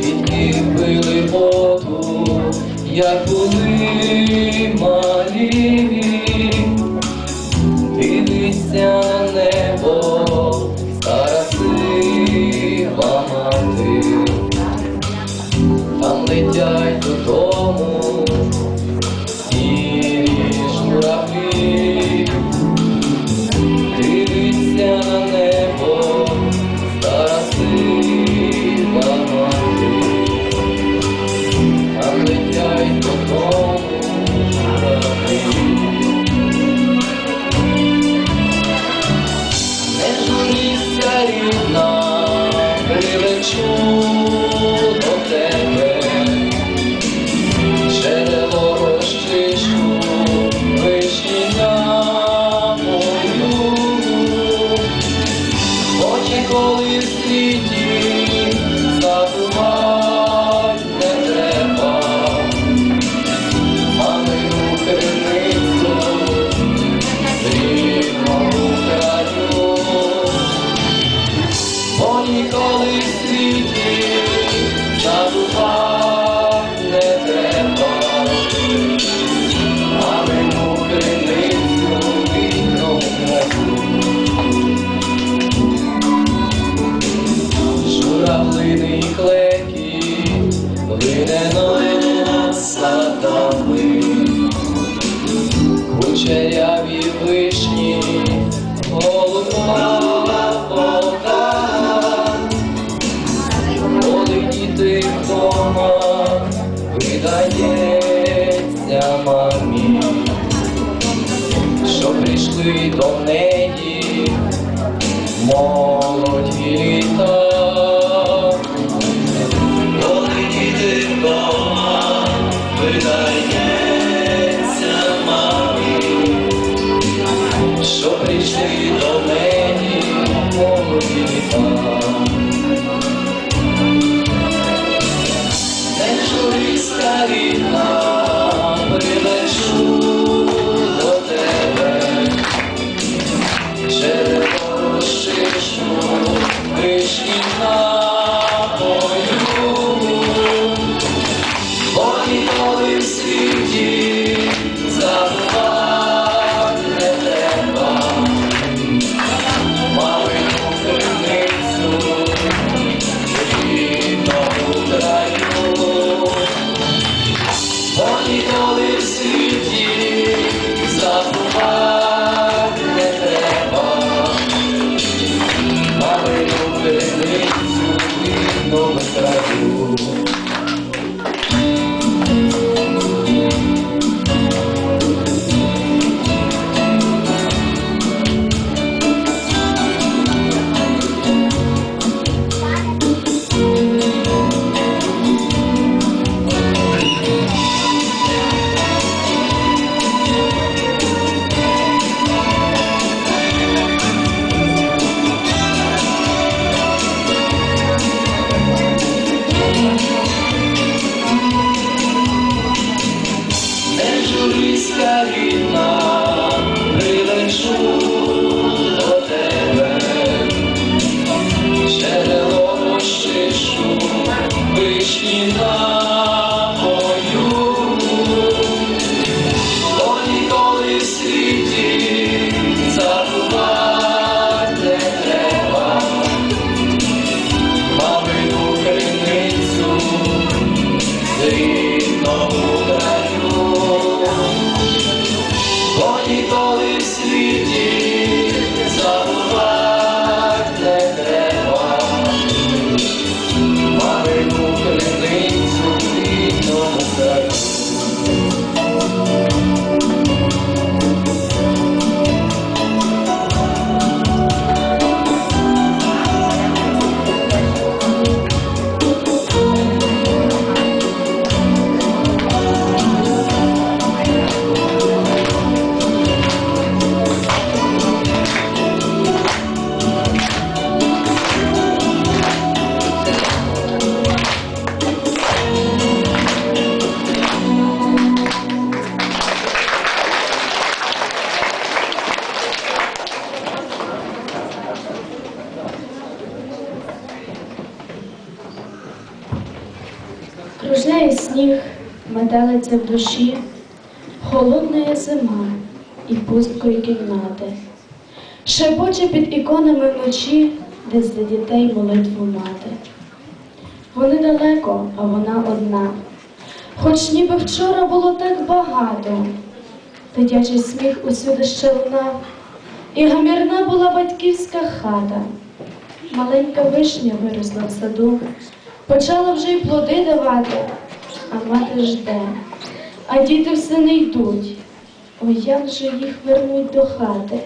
Квітки пили воду, як були малі, дивися. always need you. тих туман видається мамі, що прийшли до неї. мов. Падає сніг, метелиться в душі, холодна зима і пусткої кімнати. Шепоче під іконами вночі, десь для дітей молитву мати. Вони далеко, а вона одна. Хоч ніби вчора було так багато, дитячий сміх усюди ще лунав, і гамірна була батьківська хата. Маленька вишня виросла в саду, почала вже й плоди давати, а мати жде, а діти все не йдуть. О, як же їх вернуть до хати?